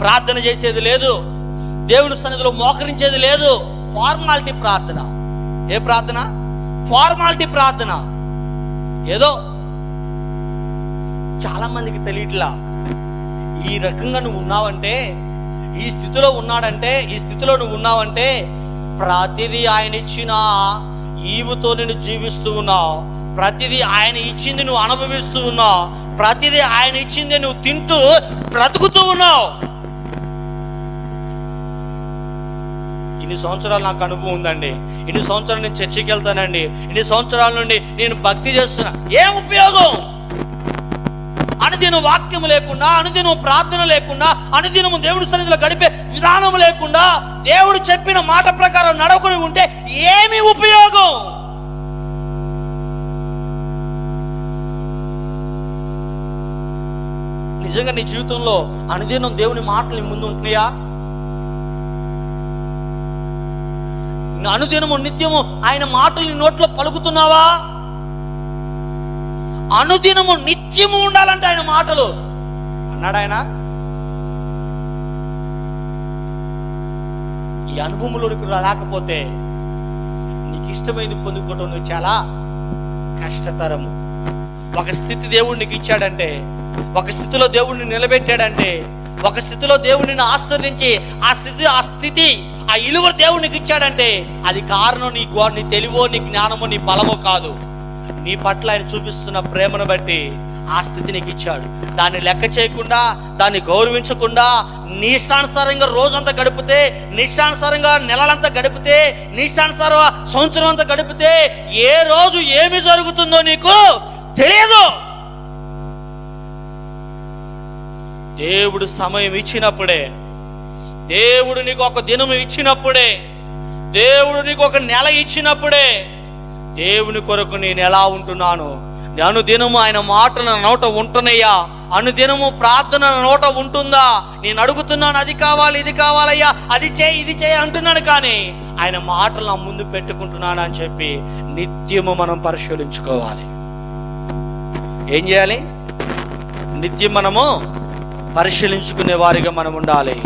ప్రార్థన చేసేది లేదు. దేవుని సన్నిధిలో మోకరించేది లేదు. ఫార్మాలిటీ ప్రార్థన. ఏ ప్రార్థన? ఫార్మాలిటీ ప్రార్థన. ఏదో చాలా మందికి తెలియట్లా. ఈ రకంగా నువ్వు ఉన్నావంటే ఈ స్థితిలో ఉన్నాడంటే ఈ స్థితిలో నువ్వు ఉన్నావంటే ప్రతిదీ ఆయన ఇచ్చిన ఈవుతో నేను జీవిస్తూ ఉన్నావు. ప్రతిదీ ఆయన ఇచ్చింది నువ్వు అనుభవిస్తూ ఉన్నావు. ప్రతిదీ ఆయన ఇచ్చింది నువ్వు తింటూ బ్రతుకుతూ ఉన్నావు. ఇన్ని సంవత్సరాలు నాకు అనుభవం ఉందండి. ఇన్ని సంవత్సరాలు నేను చర్చికి వెళ్తానండి. ఇన్ని సంవత్సరాల నుండి నేను భక్తి చేస్తున్నా. ఏం ఉపయోగం? అనుదినం వాక్యం లేకుండా అనుదినం ప్రార్థన లేకుండా అనుదినము దేవుడి సన్నిధిలో గడిపే విధానం లేకుండా దేవుడు చెప్పిన మాట ప్రకారం నడవకుని ఉంటే ఏమి ఉపయోగం? నిజంగా నీ జీవితంలో అనుదినం దేవుని మాటలు ముందు ఉంటున్నాయా? అనుదినము నిత్యము ఆయన మాటలు నోట్లో పలుకుతున్నావా? అనుదినము నిత్యము ఉండాలంటే ఆయన మాటలు. అన్నాడు ఆయన? ఈ అనుభవంలోనికి రాకపోతే నీకు ఇష్టమైంది పొందుకోవటం నువ్వు చాలా కష్టతరము. ఒక స్థితి దేవుడు నీకు ఇచ్చాడంటే ఒక స్థితిలో దేవుడిని నిలబెట్టాడంటే ఒక స్థితిలో దేవుడిని ఆస్వాదించి ఆ స్థితి ఆ స్థితి ఆ ఇలువ దేవుడు నీకు ఇచ్చాడంటే అది కారణం నీ నీ తెలివో నీ జ్ఞానమో నీ బలమో కాదు. నీ పట్ల ఆయన చూపిస్తున్న ప్రేమను బట్టి ఆ స్థితి నీకు ఇచ్చాడు. దాన్ని లెక్క చేయకుండా దాన్ని గౌరవించకుండా నీ ఇష్టానుసారంగా రోజంతా గడిపితే నిష్టానుసారంగా నెలలంతా గడిపితే నిష్టానుసార సంవత్సరం అంతా గడిపితే ఏ రోజు ఏమి జరుగుతుందో నీకు తెలియదు. దేవుడు సమయం ఇచ్చినప్పుడే దేవుడు నీకు ఒక దినము ఇచ్చినప్పుడే దేవుడు నీకు ఒక నెల ఇచ్చినప్పుడే దేవుని కొరకు నేను ఎలా ఉంటున్నాను? అనుదినము ఆయన మాటలు నా నోట ఉంటున్నాయా? అనుదినము ప్రార్థన నోట ఉంటుందా? నేను అడుగుతున్నాను అది కావాలి ఇది కావాలయ్యా అది చేయి ఇది చేయి అంటున్నాను కానీ ఆయన మాటలు నా ముందు పెట్టుకుంటున్నాను అని చెప్పి నిత్యము మనం పరిశీలించుకోవాలి. ఏం చేయాలి? నిత్యం మనము పరిశీలించుకునే వారిగా మనం ఉండాలి.